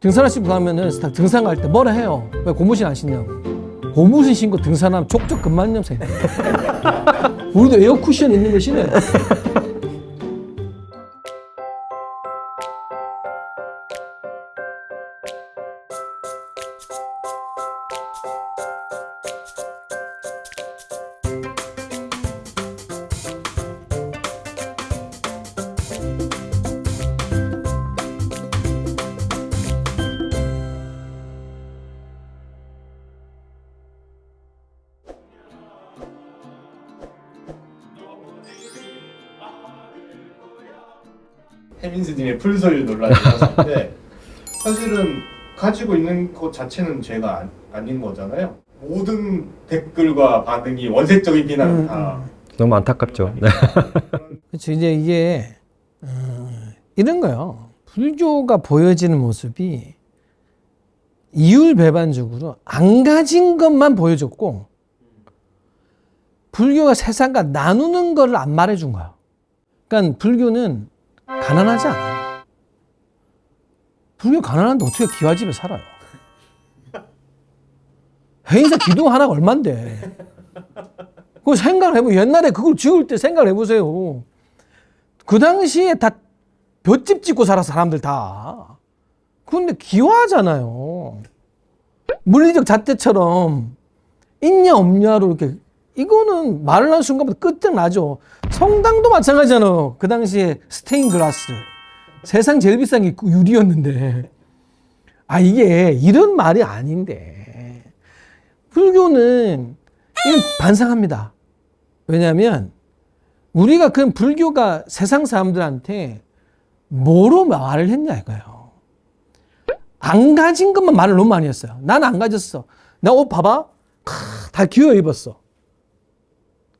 등산하시고 가면은 다 등산 갈 때 뭐라 해요? 왜 고무신 안 신냐고. 고무신 신고 등산하면 족족 근만 염색이 돼. 우리도 에어 쿠션 있는 거 신어요. 해민스님의 풀소유 논란이 있었는데 사실은 가지고 있는 것 자체는 죄가 안, 아닌 거잖아요. 모든 댓글과 반응이 원색적인 비난을 음, 다 너무 안타깝죠. 네. 그렇죠. 이제 이게 어, 이런 거요. 불교가 보여지는 모습이 이율 배반적으로 안 가진 것만 보여줬고 불교가 세상과 나누는 것을 안 말해준 거야. 그러니까 불교는 가난하지 않아요. 불교 가난한데 어떻게 기와집에 살아요? 회의사 기도 하나가 얼만데? 그 생각을 해보면 옛날에 그걸 지을 때 생각을 해보세요. 그 당시에 다 볏집 짓고 살았어 사람들 다. 그런데 기와잖아요. 물리적 잣대처럼 있냐 없냐로 이렇게 이거는 말을 하는 순간부터 끝장 나죠. 성당도 마찬가지잖아요. 그 당시에 스테인 글라스 세상 제일 비싼 게 유리였는데 아 이게 이런 말이 아닌데 불교는 반성합니다. 왜냐하면 우리가 그 불교가 세상 사람들한테 뭐로 말을 했냐 이거예요. 안 가진 것만 말을 너무 많이 했어요. 난 안 가졌어. 나 옷 봐봐. 캬, 다 기어 입었어.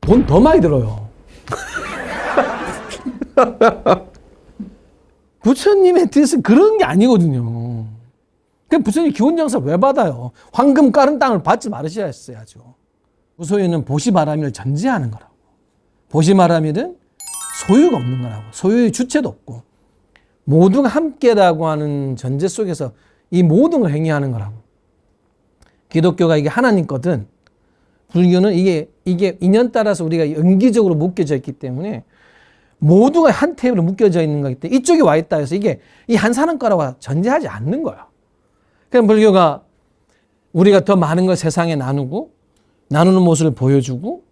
돈 더 많이 들어요. 부처님의 뜻은 그런 게 아니거든요. 그 부처님 기원 장사 왜 받아요? 황금 깔은 땅을 받지 말으셔야 했어야죠. 무소유는 보시바라밀을 전제하는 거라고. 보시바라밀은 소유가 없는 거라고. 소유의 주체도 없고 모두가 함께라고 하는 전제 속에서 이 모든 걸 행위하는 거라고. 기독교가 이게 하나님 거든 불교는 이게 이게 인연 따라서 우리가 연기적으로 묶여져 있기 때문에 모두가 한 테이블에 묶여져 있는 거기 때문에 이쪽에 와 있다 해서 이게 이 한 사람 거라고 전제하지 않는 거야. 그럼 불교가 우리가 더 많은 걸 세상에 나누고 나누는 모습을 보여주고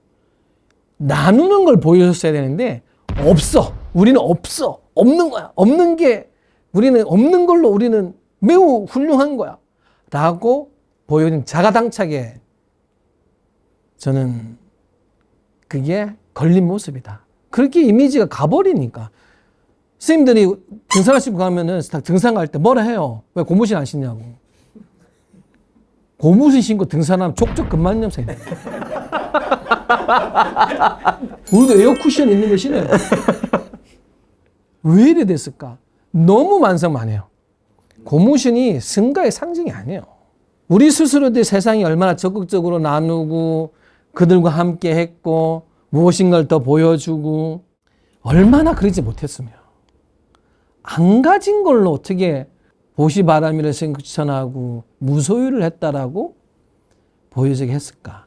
나누는 걸 보여줬어야 되는데 없어. 우리는 없어. 없는 거야. 없는 게 우리는 없는 걸로 우리는 매우 훌륭한 거야. 라고 보여준 자가당착에 저는 그게 걸린 모습이다. 그렇게 이미지가 가버리니까. 스님들이 등산하시고 가면은 다 등산 갈 때 뭐라 해요? 왜 고무신 안 신냐고. 고무신 신고 등산하면 족족 근만 염색이 돼. 우리도 에어 쿠션 있는 거 신어요. 왜 이래 됐을까? 너무 만성만해요. 고무신이 승가의 상징이 아니에요. 우리 스스로들 세상이 얼마나 적극적으로 나누고 그들과 함께 했고 무엇인가를 더 보여주고 얼마나 그러지 못했으며 안 가진 걸로 어떻게 보시바라미를 생천하고 무소유를 했다라고 보여지게 했을까?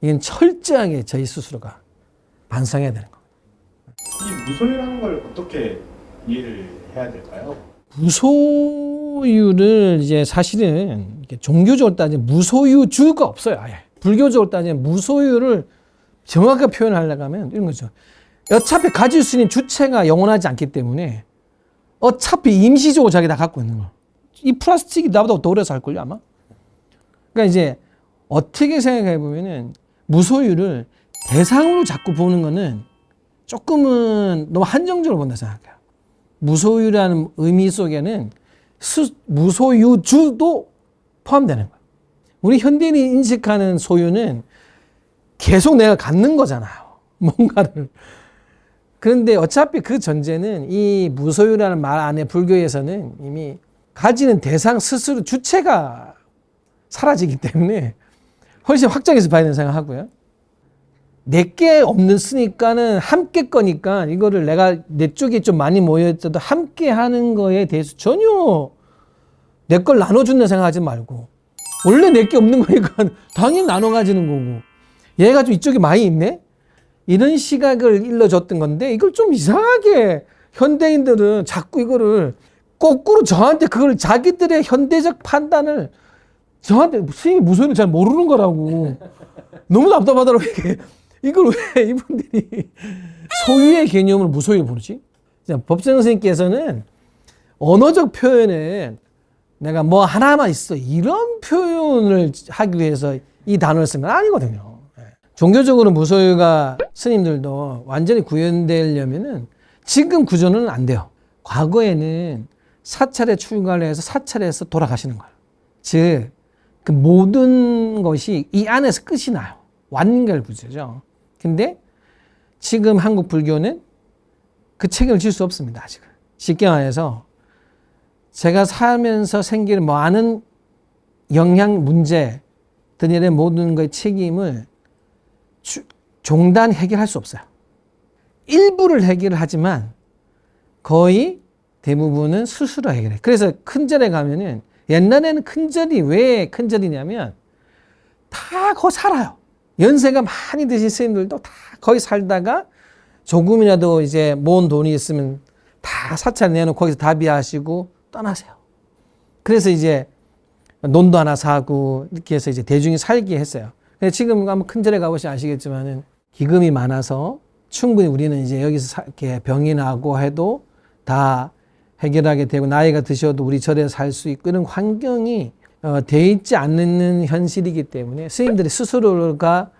이건 철저하게 저희 스스로가 반성해야 되는 겁니다. 이 무소유라는 걸 어떻게 이해를 해야 될까요? 무소유를 이제 사실은 종교적으로 따지면 무소유주가 없어요. 아예. 불교적으로 따지면 무소유를 정확하게 표현하려고 하면 이런 거죠. 어차피 가질 수 있는 주체가 영원하지 않기 때문에 어차피 임시적으로 자기 다 갖고 있는 거. 이 플라스틱이 나보다 더 오래 살걸요, 아마? 그러니까 이제 어떻게 생각해 보면은 무소유를 대상으로 자꾸 보는 거는 조금은 너무 한정적으로 본다 생각해요. 무소유라는 의미 속에는 수, 무소유주도 포함되는 거예요. 우리 현대인이 인식하는 소유는 계속 내가 갖는 거잖아요. 뭔가를. 그런데 어차피 그 전제는 이 무소유라는 말 안에 불교에서는 이미 가지는 대상 스스로 주체가 사라지기 때문에 훨씬 확장해서 봐야 된다고 생각하고요. 내게 없는 쓰니까는 함께 거니까 이거를 내가 내 쪽에 좀 많이 모여있어도 함께 하는 거에 대해서 전혀 내 걸 나눠준다 생각하지 말고 원래 내 게 없는 거니까 당연히 나눠 가지는 거고. 얘가 좀 이쪽에 많이 있네? 이런 시각을 일러줬던 건데 이걸 좀 이상하게 현대인들은 자꾸 이거를 거꾸로 저한테 그걸 자기들의 현대적 판단을 저한테 스님이 무소유를 잘 모르는 거라고. 너무 답답하더라고 이게. 이걸 왜 이분들이 소유의 개념을 무소유로? 자, 법정 선생님께서는 언어적 표현은 내가 뭐 하나만 있어 이런 표현을 하기 위해서 이 단어를 쓴 건 아니거든요. 예. 종교적으로 무소유가 스님들도 완전히 구현되려면은 지금 구조는 안 돼요. 과거에는 사찰에 출가를 해서 사찰에서 돌아가시는 거예요. 즉, 그 모든 것이 이 안에서 끝이 나요. 완결부재죠. 근데 지금 한국 불교는 그 책임을 질 수 없습니다. 아직은. 쉽게 말해서 제가 살면서 생길 많은 영향 문제 들의 모든 것의 책임을 주- 종단 해결할 수 없어요. 일부를 해결을 하지만 거의 대부분은 스스로 해결해. 그래서 큰절에 가면은 옛날에는 큰절이 왜 큰절이냐면 다 거기 살아요. 연세가 많이 드신 스님들도 다 거기 살다가 조금이라도 이제 모은 돈이 있으면 다 사찰 내놓고 거기서 다비하시고 떠나세요. 그래서 이제 논도 하나 사고 이렇게 해서 이제 대중이 살게 했어요. 근데 지금 한번 큰 절에 가보시면 아시겠지만은 기금이 많아서 충분히 우리는 이제 여기서 사- 이렇게 병이 나고 해도 다 해결하게 되고 나이가 드셔도 우리 절에 살 수 있고 이런 환경이 어, 돼 있지 않는 현실이기 때문에 스님들이 스스로가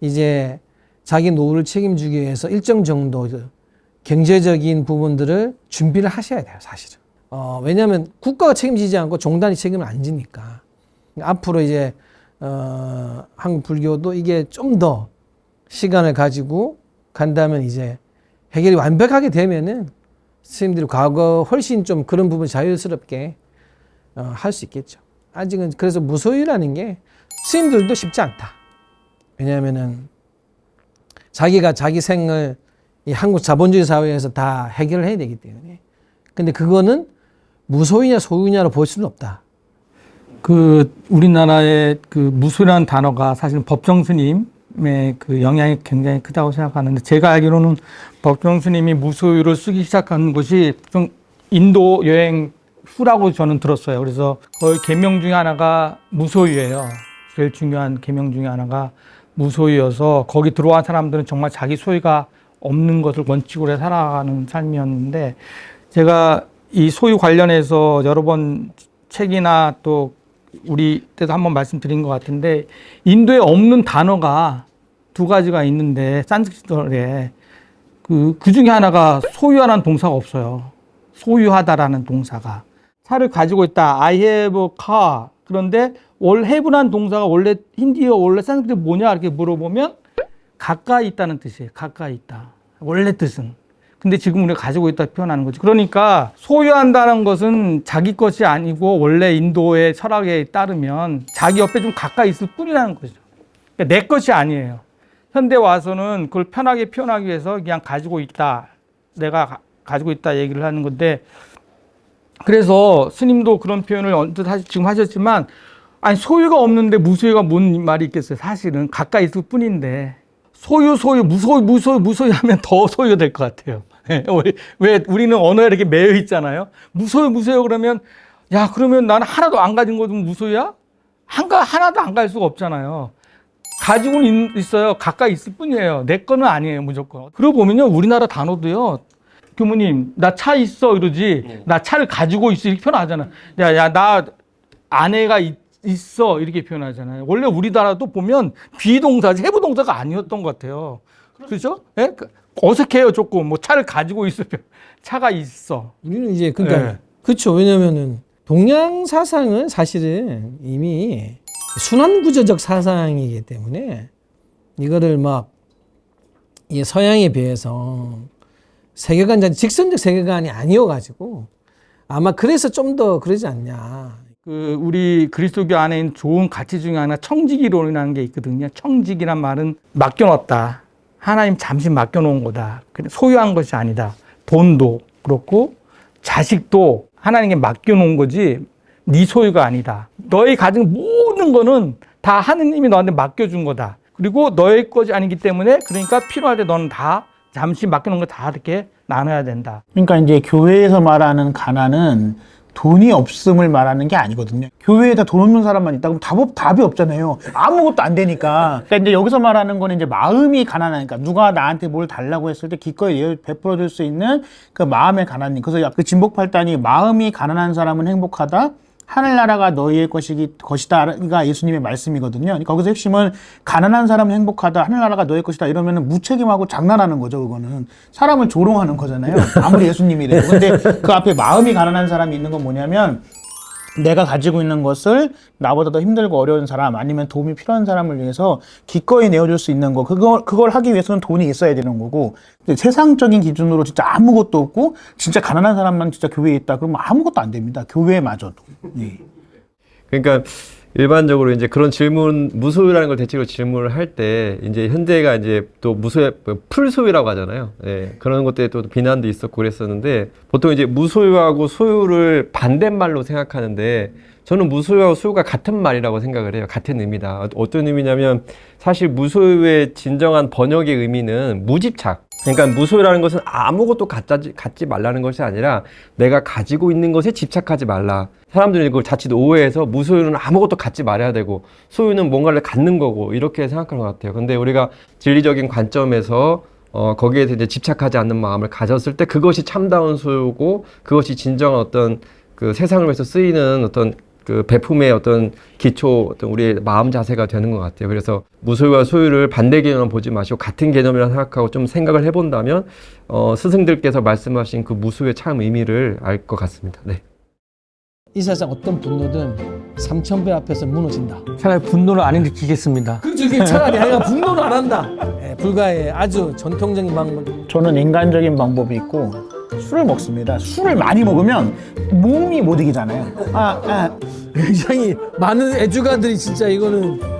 이제 자기 노후를 책임지기 위해서 일정 정도 경제적인 부분들을 준비를 하셔야 돼요, 사실은. 어, 왜냐하면 국가가 책임지지 않고 종단이 책임을 안 지니까. 앞으로 이제, 어, 한국 불교도 이게 좀 더 시간을 가지고 간다면 이제 해결이 완벽하게 되면은 스님들이 과거 훨씬 좀 그런 부분 자유스럽게 어, 할 수 있겠죠. 아직은 그래서 무소유라는 게 스님들도 쉽지 않다. 왜냐하면은 자기가 자기 생을 이 한국 자본주의 사회에서 다 해결을 해야 되기 때문에. 근데 그거는 무소유냐 소유냐로 볼 수는 없다. 그 우리나라의 그 무소유라는 단어가 사실은 법정 스님의 그 영향이 굉장히 크다고 생각하는데 제가 알기로는 법정 스님이 무소유를 쓰기 시작한 것이 좀 인도 여행 후라고 저는 들었어요. 그래서 거의 계명 중에 하나가 무소유예요. 제일 중요한 계명 중에 하나가 무소유여서 거기 들어온 사람들은 정말 자기 소유가 없는 것을 원칙으로 해 살아가는 삶이었는데 제가 이 소유 관련해서 여러 번 책이나 또 우리 때도 한번 말씀드린 것 같은데 인도에 없는 단어가 두 가지가 있는데 산스크리트어에 그, 그 중에 하나가 소유하라는 동사가 없어요. 소유하다라는 동사가. 차를 가지고 있다. I have a car. 그런데 월 have란 동사가 원래 힌디어 원래 산스크리트 뭐냐 이렇게 물어보면 가까이 있다는 뜻이에요. 가까이 있다. 원래 뜻은. 근데 지금 우리가 가지고 있다 표현하는 거지. 그러니까 소유한다는 것은 자기 것이 아니고 원래 인도의 철학에 따르면 자기 옆에 좀 가까이 있을 뿐이라는 거죠. 그러니까 내 것이 아니에요. 현대 와서는 그걸 편하게 표현하기 위해서 그냥 가지고 있다. 내가 가- 가지고 있다 얘기를 하는 건데 그래서 스님도 그런 표현을 언뜻 하시- 지금 하셨지만 아니 소유가 없는데 무소유가 뭔 말이 있겠어요. 사실은 가까이 있을 뿐인데 소유 소유 무소유 무소유 무소유 하면 더 소유가 될것 같아요. 왜, 왜 우리는 언어에 이렇게 매여 있잖아요. 무소유 무소유 그러면 야 그러면 나는 하나도 안 가진 것도 무소유야? 한가 하나도 안갈 수가 없잖아요. 가지고는 있- 있어요. 가까이 있을 뿐이에요. 내 거는 아니에요, 무조건. 그러고 보면요, 우리나라 단어도요, 교무님, 나 차 있어, 이러지. 나 차를 가지고 있어, 이렇게 표현하잖아. 야, 야, 나 아내가 있, 있어, 이렇게 표현하잖아요. 원래 우리나라도 보면 비동사지, 해부동사가 아니었던 것 같아요. 그렇죠? 예? 그- 어색해요, 조금. 뭐 차를 가지고 있어. 차가 있어. 우리는 이제 그러니까 네. 그렇죠. 왜냐면은 동양 사상은 사실은 이미 순환 구조적 사상이기 때문에 이거를 막 이 서양에 비해서 세계관 자 직선적 세계관이 아니어 가지고 아마 그래서 좀 더 그러지 않냐. 그 우리 그리스도교 안에 있는 좋은 가치 중에 하나 청지기론이라는 게 있거든요. 청지기란 말은 맡겨놨다. 하나님 잠시 맡겨놓은 거다. 소유한 것이 아니다. 돈도 그렇고 자식도 하나님께 맡겨놓은 거지 네 소유가 아니다. 너희 가진 모든 거는 다 하느님이 너한테 맡겨준 거다. 그리고 너의 것이 아니기 때문에 그러니까 필요할 때 너는 다 잠시 맡겨놓은 거 다 이렇게 나눠야 된다. 그러니까 이제 교회에서 말하는 가난은 돈이 없음을 말하는 게 아니거든요. 교회에다 돈 없는 사람만 있다 그럼 답, 없- 답이 없잖아요. 아무것도 안 되니까. 그러니까 이제 여기서 말하는 거는 이제 마음이 가난하니까 누가 나한테 뭘 달라고 했을 때 기꺼이 예- 베풀어 줄 수 있는 그 마음의 가난이. 그래서 그 진복팔단이 마음이 가난한 사람은 행복하다. 하늘나라가 너희의 것이기, 것이다가 예수님의 말씀이거든요. 그러니까 거기서 핵심은 가난한 사람은 행복하다, 하늘나라가 너의 것이다 이러면 무책임하고 장난하는 거죠, 그거는. 사람을 조롱하는 거잖아요. 아무리 예수님이래도. 근데 그 앞에 마음이 가난한 사람이 있는 건 뭐냐면 내가 가지고 있는 것을 나보다 더 힘들고 어려운 사람 아니면 도움이 필요한 사람을 위해서 기꺼이 내어줄 수 있는 거 그걸 그걸 하기 위해서는 돈이 있어야 되는 거고 근데 세상적인 기준으로 진짜 아무것도 없고 진짜 가난한 사람만 진짜 교회에 있다 그러면 아무것도 안 됩니다 교회마저도 예. 그러니까 일반적으로 이제 그런 질문 무소유라는 걸 대체로 질문을 할 때 이제 현대가 이제 또 무소유 풀소유라고 하잖아요. 예, 그런 것들에 또 비난도 있었고 그랬었는데 보통 이제 무소유하고 소유를 반대말로 생각하는데 저는 무소유하고 소유가 같은 말이라고 생각을 해요. 같은 의미다. 어떤 의미냐면 사실 무소유의 진정한 번역의 의미는 무집착. 그러니까 무소유라는 것은 아무것도 갖지, 갖지 말라는 것이 아니라 내가 가지고 있는 것에 집착하지 말라. 사람들이 그걸 자칫 오해해서 무소유는 아무것도 갖지 말아야 되고 소유는 뭔가를 갖는 거고 이렇게 생각하는 것 같아요. 근데 우리가 진리적인 관점에서 어, 거기에 이제 집착하지 않는 마음을 가졌을 때 그것이 참다운 소유고 그것이 진정한 어떤 그 세상을 위해서 쓰이는 어떤 그 배품의 어떤 기초 어떤 우리의 마음 자세가 되는 것 같아요. 그래서 무소유와 소유를 반대 개념으로 보지 마시고 같은 개념이라 생각하고 좀 생각을 해본다면 어, 스승들께서 말씀하신 그 무소유의 참 의미를 알 것 같습니다. 네. 이 세상 어떤 분노든 삼천 배 앞에서 무너진다. 차라리 분노를 안 일으키겠습니다. 그중에 차라리 내가 분노를 안 한다. 예, 불가의 아주 전통적인 방법. 저는 인간적인 방법이 있고 술을 먹습니다 술을 많이 먹으면 몸이 못 이기잖아요 아, 아. 굉장히 많은 애주가들이 진짜 이거는